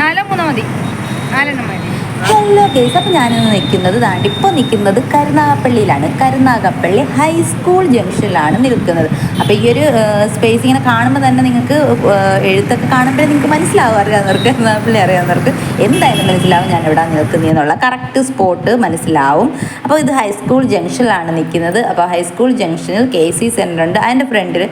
നാലോ മൂന്നോ മതി. നാലെണ്ണം മതി. ഹലോ കേസ് അപ്പോൾ ഞാനിന്ന് നിൽക്കുന്നത് താണ്ടി ഇപ്പോൾ നിൽക്കുന്നത് കരുനാഗപ്പള്ളിയിലാണ്. കരുനാഗപ്പള്ളി ഹൈസ്കൂൾ ജംഗ്ഷനിലാണ് നിൽക്കുന്നത്. അപ്പോൾ ഈ ഒരു സ്പേസ് ഇങ്ങനെ കാണുമ്പോൾ തന്നെ നിങ്ങൾക്ക് എഴുത്തൊക്കെ കാണുമ്പോഴേ നിങ്ങൾക്ക് മനസ്സിലാവും അറിയാവുന്നവർക്ക് കരുനാഗപ്പള്ളി അറിയാവുന്നവർക്ക് എന്തായാലും മനസ്സിലാവും ഞാൻ എവിടെ നിൽക്കുന്നതെന്നുള്ള കറക്റ്റ് സ്പോട്ട് മനസ്സിലാവും. അപ്പോൾ ഇത് ഹൈസ്കൂൾ ജംഗ്ഷനിലാണ് നിൽക്കുന്നത്. അപ്പോൾ ഹൈസ്കൂൾ ജംഗ്ഷനിൽ കെ സി സെന്റർ ഉണ്ട്. അതിന്റെ ഫ്രണ്ടിൽ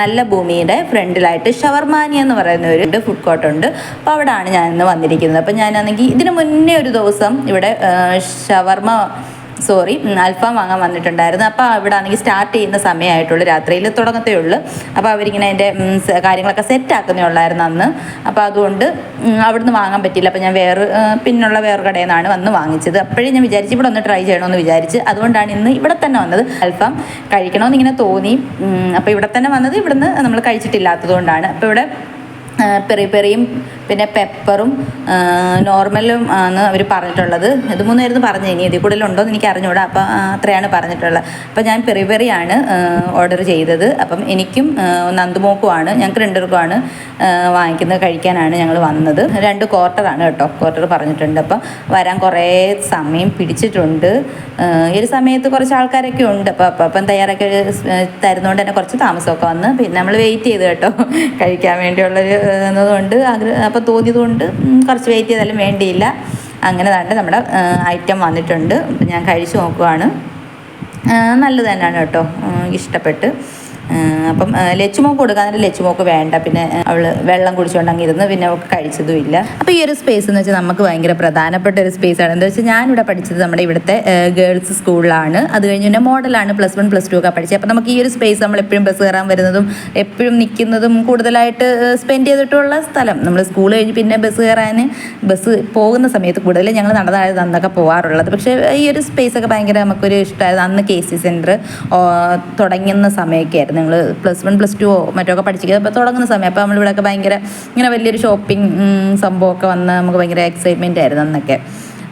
നല്ല ഭൂമിയുടെ ഫ്രണ്ടിലായിട്ട് ഷവർമാനി എന്ന് പറയുന്ന ഒരു ഫുഡ് കോർട്ട് ഉണ്ട്. അപ്പോൾ അവിടെയാണ് ഞാൻ ഇന്ന് വന്നിരിക്കുന്നത്. അപ്പോൾ ഞാനാണെങ്കിൽ ഇതിന് മുന്നേ ഒരു ദിവസം ഇവിടെ ഷവർമ സോറി അൽഫാം വാങ്ങാൻ വന്നിട്ടുണ്ടായിരുന്നു. അപ്പോൾ ഇവിടെ ആണെങ്കിൽ സ്റ്റാർട്ട് ചെയ്യുന്ന സമയമായിട്ടുള്ളൂ രാത്രിയിൽ തുടങ്ങത്തേ ഉള്ളൂ. അപ്പോൾ അവരിങ്ങനെ അതിന്റെ കാര്യങ്ങളൊക്കെ സെറ്റ് ആക്കുന്നേ ഉള്ളായിരുന്നു അന്ന്. അപ്പോൾ അതുകൊണ്ട് അവിടുന്ന് വാങ്ങാൻ പറ്റിയില്ല. അപ്പോൾ ഞാൻ വേറെ പിന്നുള്ള വേറെ കടയിൽ നിന്നാണ് വന്ന് വാങ്ങിച്ചത്. അപ്പോഴേ ഞാൻ വിചാരിച്ചു ഇവിടെ ഒന്ന് ട്രൈ ചെയ്യണമെന്ന് വിചാരിച്ച്. അതുകൊണ്ടാണ് ഇന്ന് ഇവിടെ തന്നെ വന്നത്. അൽഫാം കഴിക്കണമെന്ന് ഇങ്ങനെ തോന്നി അപ്പോൾ ഇവിടെ തന്നെ വന്നത് ഇവിടുന്ന് നമ്മൾ കഴിച്ചിട്ടില്ലാത്തത് കൊണ്ടാണ്. അപ്പോൾ ഇവിടെ പെറി പെറിയും പിന്നെ പെപ്പറും നോർമലും ആണ് അവർ പറഞ്ഞിട്ടുള്ളത്. ഇത് മൂന്നായിരുന്നു പറഞ്ഞു ഇനി ഇതിൽ കൂടുതലുണ്ടോ എന്ന് എനിക്ക് അറിഞ്ഞൂടാ. അപ്പം അത്രയാണ് പറഞ്ഞിട്ടുള്ളത്. അപ്പം ഞാൻ പെറി പെറിയാണ് ഓർഡർ ചെയ്തത്. അപ്പം എനിക്കും നന്ദുമോക്കുമാണ് ഞങ്ങൾക്ക് രണ്ടുപേർക്കുമാണ് വാങ്ങിക്കുന്നത് കഴിക്കാനാണ് ഞങ്ങൾ വന്നത്. രണ്ട് ക്വാർട്ടറാണ് കേട്ടോ. ക്വാർട്ടർ പറഞ്ഞിട്ടുണ്ട്. അപ്പം വരാൻ കുറേ സമയം പിടിച്ചിട്ടുണ്ട്. ഈ ഒരു സമയത്ത് കുറച്ച് ആൾക്കാരൊക്കെ ഉണ്ട്. അപ്പം അപ്പം അപ്പം തയ്യാറൊക്കെ തരുന്നതുകൊണ്ട് തന്നെ കുറച്ച് താമസമൊക്കെ വന്ന് പിന്നെ നമ്മൾ വെയിറ്റ് ചെയ്ത് കേട്ടോ. കഴിക്കാൻ വേണ്ടിയുള്ളൊരു എന്നതുകൊണ്ട് ആഗ്രഹം അപ്പോൾ തോന്നിയതുകൊണ്ട് കുറച്ച് വെയിറ്റ് ചെയ്താലും വേണ്ടിയില്ല. അങ്ങനെ തന്നെ നമ്മുടെ ഐറ്റം വന്നിട്ടുണ്ട്. ഞാൻ കഴിച്ചു നോക്കുവാണ്. നല്ലത് തന്നെയാണ് കേട്ടോ. ഇഷ്ടപ്പെട്ട്. അപ്പം ലച്ചുമോക്ക് കൊടുക്കാൻ ലച്ചുമോക്ക് വേണ്ട. പിന്നെ അവൾ വെള്ളം കുടിച്ചുകൊണ്ട് അങ്ങ് ഇരുന്ന് പിന്നെ അവൾക്ക് കഴിച്ചതും ഇല്ല അപ്പോൾ ഈ ഒരു സ്പേസ് എന്ന് വെച്ചാൽ നമുക്ക് ഭയങ്കര പ്രധാനപ്പെട്ട ഒരു സ്പേസ് ആണ്. എന്താ വെച്ചാൽ ഞാനിവിടെ പഠിച്ചത് നമ്മുടെ ഇവിടുത്തെ ഗേൾസ് സ്കൂളിലാണ് അത് കഴിഞ്ഞ് പിന്നെ മോഡലാണ് പ്ലസ് വൺ പ്ലസ് ടു ഒക്കെ പഠിച്ചത്. അപ്പോൾ നമുക്ക് ഈ ഒരു സ്പേസ് നമ്മൾ എപ്പോഴും ബസ് കയറാൻ വരുന്നതും എപ്പോഴും നിൽക്കുന്നതും കൂടുതലായിട്ട് സ്പെൻഡ് ചെയ്തിട്ടുള്ള സ്ഥലം. നമ്മൾ സ്കൂൾ കഴിഞ്ഞ് പിന്നെ ബസ് കയറാൻ ബസ് പോകുന്ന സമയത്ത് കൂടുതൽ ഞങ്ങൾ നടന്നായത് അന്നൊക്കെ പോകാറുള്ളത് പക്ഷേ ഈ ഒരു സ്പേസ് ഒക്കെ ഭയങ്കര നമുക്കൊരു ഇഷ്ടമായിരുന്നു അന്ന് കെ സി സെന്റർ തുടങ്ങുന്ന സമയമൊക്കെ ആയിരുന്നു. ഞങ്ങൾ പ്ലസ് വൺ പ്ലസ് ടു മറ്റോ ഒക്കെ പഠിച്ചിരിക്കുന്നത്. അപ്പോൾ തുടങ്ങുന്ന സമയം. അപ്പോൾ നമ്മളിവിടെയൊക്കെ ഭയങ്കര ഇങ്ങനെ വലിയൊരു ഷോപ്പിംഗ് സംഭവമൊക്കെ വന്ന് നമുക്ക് ഭയങ്കര എക്സൈറ്റ്മെന്റ് ആയിരുന്നു അന്നൊക്കെ.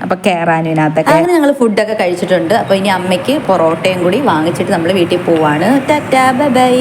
അപ്പോൾ കയറാനും ഇതിനകത്തൊക്കെ. അങ്ങനെ ഞങ്ങൾ ഫുഡൊക്കെ കഴിച്ചിട്ടുണ്ട്. അപ്പോൾ ഇനി അമ്മയ്ക്ക് പൊറോട്ടയും കൂടി വാങ്ങിച്ചിട്ട് നമ്മൾ വീട്ടിൽ പോവാണ്. Tata bye.